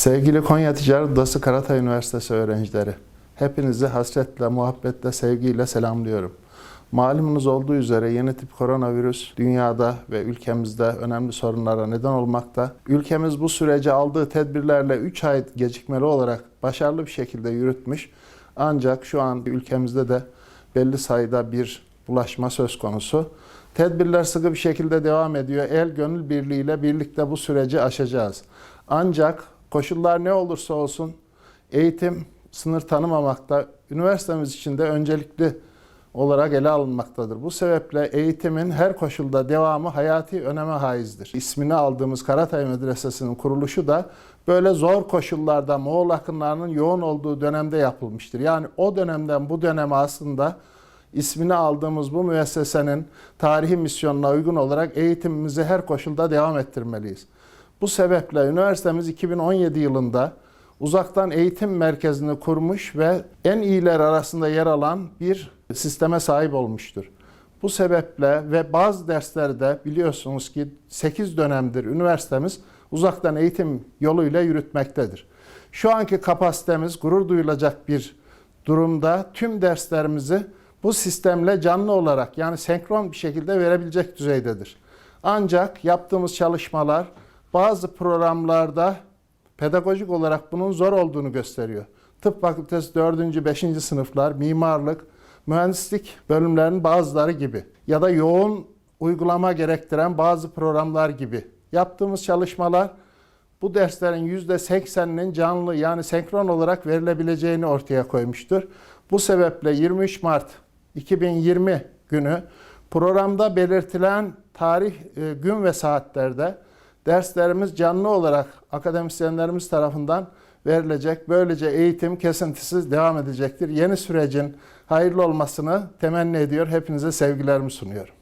Sevgili Konya Ticaret Odası Karatay Üniversitesi öğrencileri, hepinizi hasretle, muhabbetle, sevgiyle selamlıyorum. Malumunuz olduğu üzere yeni tip koronavirüs dünyada ve ülkemizde önemli sorunlara neden olmakta. Ülkemiz bu süreci aldığı tedbirlerle 3 ay gecikmeli olarak başarılı bir şekilde yürütmüş. Ancak şu an ülkemizde de belli sayıda bir bulaşma söz konusu. Tedbirler sıkı bir şekilde devam ediyor. El gönül birliğiyle birlikte bu süreci aşacağız. Ancak koşullar ne olursa olsun eğitim sınır tanımamakta. Üniversitemiz için de öncelikli olarak ele alınmaktadır. Bu sebeple eğitimin her koşulda devamı hayati öneme haizdir. İsmini aldığımız Karatay Medresesi'nin kuruluşu da böyle zor koşullarda Moğol akınlarının yoğun olduğu dönemde yapılmıştır. Yani o dönemden bu döneme aslında ismini aldığımız bu müessesenin tarihi misyonuna uygun olarak eğitimimizi her koşulda devam ettirmeliyiz. Bu sebeple üniversitemiz 2017 yılında uzaktan eğitim merkezini kurmuş ve en iyiler arasında yer alan bir sisteme sahip olmuştur. Bu sebeple ve bazı derslerde biliyorsunuz ki 8 dönemdir üniversitemiz uzaktan eğitim yoluyla yürütmektedir. Şu anki kapasitemiz gurur duyulacak bir durumda tüm derslerimizi bu sistemle canlı olarak yani senkron bir şekilde verebilecek düzeydedir. Ancak yaptığımız çalışmalar bazı programlarda pedagojik olarak bunun zor olduğunu gösteriyor. Tıp fakültesi 4. 5. sınıflar, mimarlık, mühendislik bölümlerinin bazıları gibi ya da yoğun uygulama gerektiren bazı programlar gibi yaptığımız çalışmalar bu derslerin %80'inin canlı yani senkron olarak verilebileceğini ortaya koymuştur. Bu sebeple 23 Mart 2020 günü programda belirtilen tarih, e, gün ve saatlerde derslerimiz canlı olarak akademisyenlerimiz tarafından verilecek. Böylece eğitim kesintisiz devam edecektir. Yeni sürecin hayırlı olmasını temenni ediyor. Hepinize sevgilerimi sunuyorum.